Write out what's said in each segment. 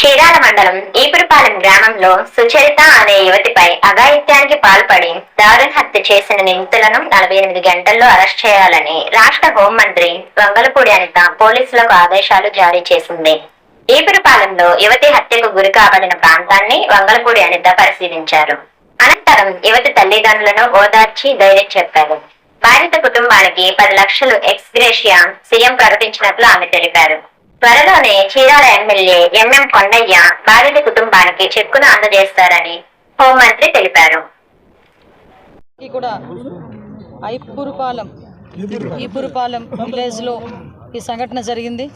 చీరాల మండలం ఈపురపాలెం గ్రామంలో సుచరిత అనే యువతిపై అఘాయిత్యానికి పాల్పడి దారుణ హత్య చేసిన నిందితులను నలభై ఎనిమిది గంటల్లో అరెస్ట్ చేయాలని రాష్ట్ర హోంమంత్రి వంగలపూడి అనిత పోలీసులకు ఆదేశాలు జారీ చేసింది. ఈపురపాలెంలో యువతి హత్యకు గురి కాబడిన ప్రాంతాన్ని వంగలపూడి అనిత పరిశీలించారు. అనంతరం యువతి తల్లిదండ్రులను ఓదార్చి ధైర్యం చెప్పారు. బాధిత కుటుంబానికి పది లక్షలు ఎక్స్ గ్రేషియా సీఎం ప్రకటించినట్లు ఆమె తెలిపారు. త్వరలోనే చీరాల ఎమ్మెల్యే ఎంఎం కొండయ్య బాధిత కుటుంబానికి చెక్కును అందజేస్తారని హోంమంత్రి తెలిపారు. ఈ కూడా ఐపురుపాలెం ఈపురుపాలెం విలేజ్లో ఈ సంఘటన జరిగింది.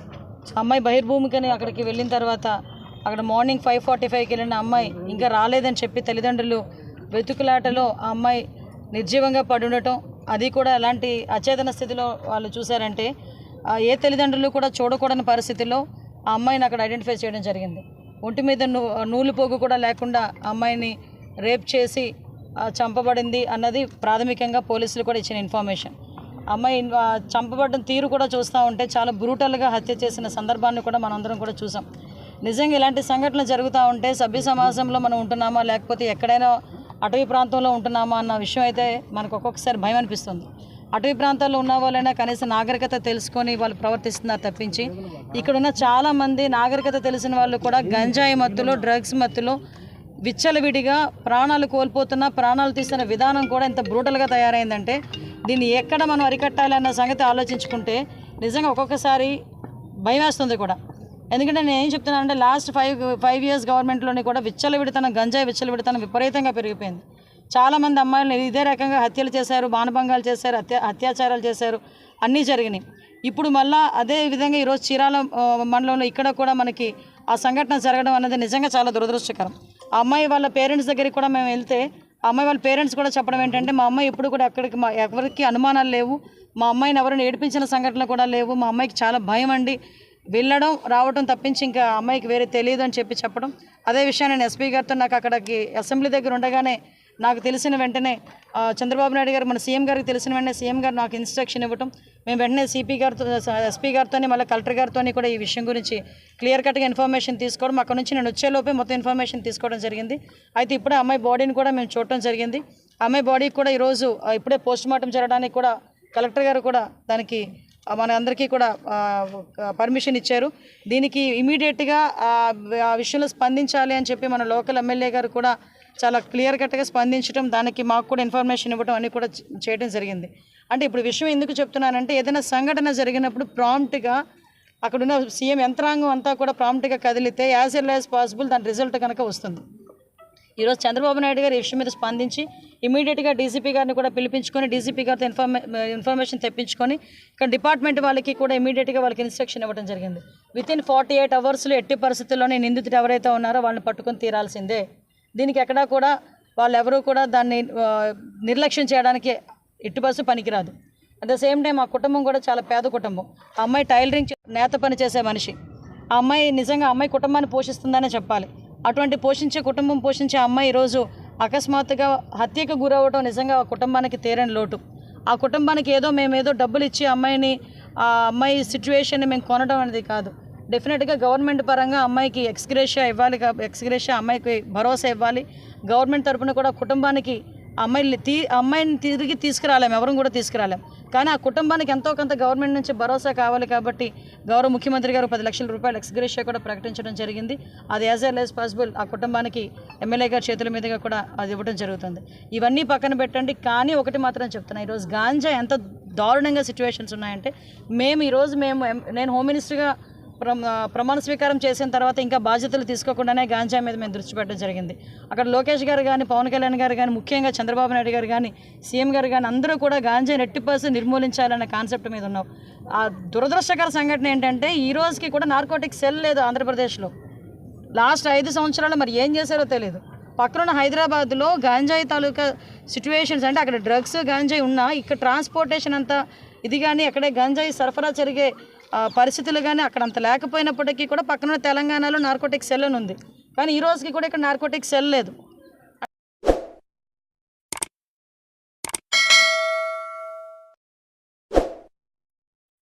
అమ్మాయి బహిర్భూమికని అక్కడికి వెళ్ళిన తర్వాత అక్కడ మార్నింగ్ ఫైవ్ ఫార్టీ ఫైవ్కి వెళ్ళిన అమ్మాయి ఇంకా రాలేదని చెప్పి తల్లిదండ్రులు వెతుకులాటలో ఆ అమ్మాయి నిర్జీవంగా పడి ఉండటం అది కూడా ఎలాంటి అచేతన స్థితిలో వాళ్ళు చూశారంటే ఏ తల్లిదండ్రులు కూడా చూడకూడని పరిస్థితిలో ఆ అమ్మాయిని అక్కడ ఐడెంటిఫై చేయడం జరిగింది. ఒంటి మీద నూలు పోగు కూడా లేకుండా ఆ అమ్మాయిని రేప్ చేసి చంపబడింది అన్నది ప్రాథమికంగా పోలీసులు కూడా ఇచ్చిన ఇన్ఫర్మేషన్. అమ్మాయి ఆ, చంపబడిన తీరు కూడా చూస్తూ ఉంటే చాలా బ్రూటల్గా హత్య చేసిన సందర్భాన్ని కూడా మనందరం కూడా చూసాం. నిజంగా ఇలాంటి సంఘటనలు జరుగుతూ ఉంటే సభ్య సమాజంలో మనం ఉంటున్నామా లేకపోతే ఎక్కడైనా అటవీ ప్రాంతంలో ఉంటున్నామా అన్న విషయం అయితే మనకు ఒక్కొక్కసారి భయం అనిపిస్తుంది. అటవీ ప్రాంతాల్లో ఉన్న వాళ్ళైనా కనీసం నాగరికత తెలుసుకొని వాళ్ళు ప్రవర్తిస్తున్నారు తప్పించి ఇక్కడున్న చాలామంది నాగరికత తెలిసిన వాళ్ళు కూడా గంజాయి మత్తులో డ్రగ్స్ మత్తులో విచ్చలవిడిగా ప్రాణాలు కోల్పోతున్న ప్రాణాలు తీసిన విధానం కూడా ఎంత బ్రూటల్గా తయారైందంటే దీన్ని ఎక్కడ మనం అరికట్టాలి అన్న సంగతి ఆలోచించుకుంటే నిజంగా ఒక్కొక్కసారి భయం వేస్తుంది కూడా. ఎందుకంటే నేను ఏం చెప్తున్నానంటే లాస్ట్ ఫైవ్ ఫైవ్ ఇయర్స్ గవర్నమెంట్లోని కూడా విచ్చలవిడితనం గంజాయి విచ్చలవిడితనం విపరీతంగా పెరిగిపోయింది. చాలామంది అమ్మాయిలను ఇదే రకంగా హత్యలు చేశారు బాణభంగాలు చేశారు హత్య అత్యాచారాలు చేశారు అన్నీ జరిగినాయి. ఇప్పుడు మళ్ళా అదే విధంగా ఈరోజు చీరాల మండలంలో ఇక్కడ కూడా మనకి ఆ సంఘటన జరగడం అనేది నిజంగా చాలా దురదృష్టకరం. ఆ అమ్మాయి వాళ్ళ పేరెంట్స్ దగ్గరికి కూడా మేము వెళ్తే ఆ అమ్మాయి వాళ్ళ పేరెంట్స్ కూడా చెప్పడం ఏంటంటే మా అమ్మాయి ఎప్పుడు కూడా ఎక్కడికి మా ఎవరికి అనుమానాలు లేవు. మా అమ్మాయిని ఎవరిని ఏడిపించిన సంఘటనలు కూడా లేవు. మా అమ్మాయికి చాలా భయం అండి. వెళ్ళడం రావడం తప్పించి ఇంకా అమ్మాయికి వేరే తెలియదు అని చెప్పి చెప్పడం. అదే విషయాన్ని నేను ఎస్పీ గారితో నాకు అక్కడికి అసెంబ్లీ దగ్గర ఉండగానే నాకు తెలిసిన వెంటనే చంద్రబాబు నాయుడు గారు మన సీఎం గారికి తెలిసిన వెంటనే సీఎం గారు నాకు ఇన్స్ట్రక్షన్ ఇవ్వటం. మేము వెంటనే సిపి గారితో ఎస్పీ గారితో మళ్ళీ కలెక్టర్ గారితో కూడా ఈ విషయం గురించి క్లియర్ కట్గా ఇన్ఫర్మేషన్ తీసుకోవడం. అక్కడ నుంచి నేను వచ్చేలోపే మొత్తం ఇన్ఫర్మేషన్ తీసుకోవడం జరిగింది. అయితే ఇప్పుడే అమ్మాయి బాడీని కూడా మేము చూడటం జరిగింది. అమ్మాయి బాడీకి కూడా ఈరోజు ఇప్పుడే పోస్ట్ మార్టం జరగడానికి కూడా కలెక్టర్ గారు కూడా దానికి మన అందరికీ కూడా పర్మిషన్ ఇచ్చారు. దీనికి ఇమీడియట్గా ఆ విషయంలో స్పందించాలి అని చెప్పి మన లోకల్ ఎమ్మెల్యే గారు కూడా చాలా క్లియర్ కట్గా స్పందించడం దానికి మాకు కూడా ఇన్ఫర్మేషన్ ఇవ్వడం అన్నీ కూడా చేయడం జరిగింది. అంటే ఇప్పుడు విషయం ఎందుకు చెప్తున్నానంటే ఏదైనా సంఘటన జరిగినప్పుడు ప్రాంప్ట్గా అక్కడున్న సీఎం యంత్రాంగం అంతా కూడా ప్రాంప్ట్గా కదిలితే యాజ్ ఎల్ యాజ్ పాసిబుల్ దాని రిజల్ట్ కనుక వస్తుంది. ఈరోజు చంద్రబాబు నాయుడు గారు ఈ విషయం మీద స్పందించి ఇమీడియట్గా డీసీపీ గారిని కూడా పిలిపించుకొని డీసీపీ గారితో ఇన్ఫర్మే ఇన్ఫర్మేషన్ తెప్పించుకొని ఇక్కడ డిపార్ట్మెంట్ వాళ్ళకి కూడా ఇమీడియట్గా వాళ్ళకి ఇన్స్ట్రక్షన్ ఇవ్వడం జరిగింది. విత్ ఇన్ ఫార్టీ ఎయిట్ అవర్స్లో ఎట్టి పరిస్థితుల్లోనే నిందితుడు ఎవరైతే ఉన్నారో వాళ్ళని పట్టుకొని తీరాల్సిందే. దీనికి ఎక్కడా కూడా వాళ్ళు ఎవరూ కూడా దాన్ని నిర్లక్ష్యం చేయడానికి ఎట్టి పరిస్థితి పనికిరాదు. అట్ ద సేమ్ టైం ఆ కుటుంబం కూడా చాలా పేద కుటుంబం. ఆ అమ్మాయి టైలరింగ్ నేత పని చేసే మనిషి. ఆ అమ్మాయి నిజంగా అమ్మాయి కుటుంబాన్ని పోషిస్తుందనే చెప్పాలి. అటువంటి పోషించే కుటుంబం పోషించే అమ్మాయి ఈరోజు అకస్మాత్తుగా హత్యకు గురవ్వటం నిజంగా ఆ కుటుంబానికి తీరని లోటు. ఆ కుటుంబానికి ఏదో మేము ఏదో డబ్బులు ఇచ్చి అమ్మాయిని ఆ అమ్మాయి సిచ్యువేషన్ని మేము కొనడం అనేది కాదు. డెఫినెట్గా గవర్నమెంట్ పరంగా అమ్మాయికి ఎక్స్గ్రేషియా ఇవ్వాలి ఎక్స్గ్రేషియా అమ్మాయికి భరోసా ఇవ్వాలి. గవర్నమెంట్ తరపున కూడా కుటుంబానికి అమ్మాయిని తీ అమ్మాయిని తిరిగి తీసుకురాలేము ఎవరు కూడా తీసుకురాలేం. కానీ ఆ కుటుంబానికి ఎంతో కొంత గవర్నమెంట్ నుంచి భరోసా కావాలి కాబట్టి గౌరవ ముఖ్యమంత్రి గారు పది లక్షల రూపాయలు ఎక్స్గ్రేషియా కూడా ప్రకటించడం జరిగింది. అది యాజ్ ఎల్ యాజ్ పాసిబుల్ ఆ కుటుంబానికి ఎమ్మెల్యే గారి చేతుల మీదుగా కూడా అది ఇవ్వడం జరుగుతుంది. ఇవన్నీ పక్కన పెట్టండి. కానీ ఒకటి మాత్రం చెప్తున్నా ఈరోజు గాంజా ఎంత దారుణంగా సిచ్యువేషన్స్ ఉన్నాయంటే మేము ఈరోజు మేము నేను హోమ్ మినిస్టర్గా ప్రమాణ స్వీకారం చేసిన తర్వాత ఇంకా బాధ్యతలు తీసుకోకుండానే గాంజా మీద మేము దృష్టి పెట్టడం జరిగింది. అక్కడ లోకేష్ గారు కానీ పవన్ కళ్యాణ్ గారు కానీ ముఖ్యంగా చంద్రబాబు నాయుడు గారు కానీ సీఎం గారు కానీ అందరూ కూడా గాంజా ఎట్టి పర్సెంట్ నిర్మూలించాలనే కాన్సెప్ట్ మీద ఉన్నాం. ఆ దురదృష్టకర సంఘటన ఏంటంటే ఈ రోజుకి కూడా నార్కోటిక్ సెల్ లేదు ఆంధ్రప్రదేశ్లో. లాస్ట్ ఐదు సంవత్సరాలు మరి ఏం చేశారో తెలియదు పక్కనున్న హైదరాబాద్లో గాంజాయి తాలూకా సిచ్యువేషన్స్ అంటే అక్కడ డ్రగ్స్ గాంజాయి ఉన్నా ఇక్కడ ట్రాన్స్పోర్టేషన్ అంతా ఇది కానీ అక్కడే గంజాయి సరఫరా జరిగే పరిస్థితులు కానీ అక్కడ అంత లేకపోయినప్పటికీ కూడా పక్కన తెలంగాణలో నార్కోటిక్ సెల్ అని ఉంది. కానీ ఈ రోజుకి కూడా ఇక్కడ నార్కోటిక్ సెల్ లేదు.